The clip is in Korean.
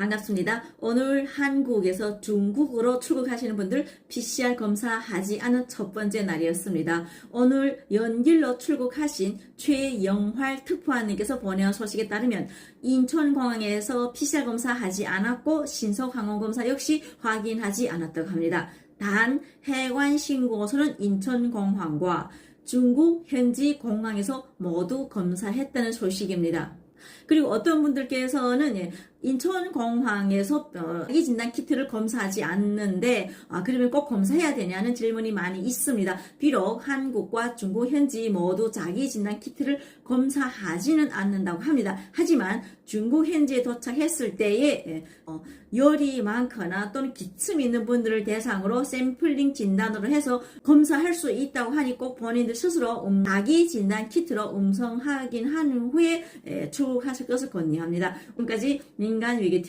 반갑습니다. 오늘 한국에서 중국으로 출국하시는 분들 PCR 검사하지 않은 첫 번째 날이었습니다. 오늘 연길로 출국하신 최영활 특파원님께서 보내온 소식에 따르면 인천공항에서 PCR 검사하지 않았고 신속항공검사 역시 확인하지 않았다고 합니다. 단 해관 신고서는 인천공항과 중국 현지 공항에서 모두 검사했다는 소식입니다. 그리고 어떤 분들께서는 예, 인천공항에서 어, 자기 진단 키트를 검사하지 않는데 아, 그러면 꼭 검사해야 되냐는 질문이 많이 있습니다. 비록 한국과 중국 현지 모두 자기 진단 키트를 검사하지는 않는다고 합니다. 하지만 중국 현지에 도착했을 때에 예, 어, 열이 많거나 또는 기침이 있는 분들을 대상으로 샘플링 진단으로 해서 검사할 수 있다고 하니 꼭 본인들 스스로 음, 자기 진단 키트로 음성 확인한 후에 예, 출국하실 것을 권유합니다. 지금까지 민간 위기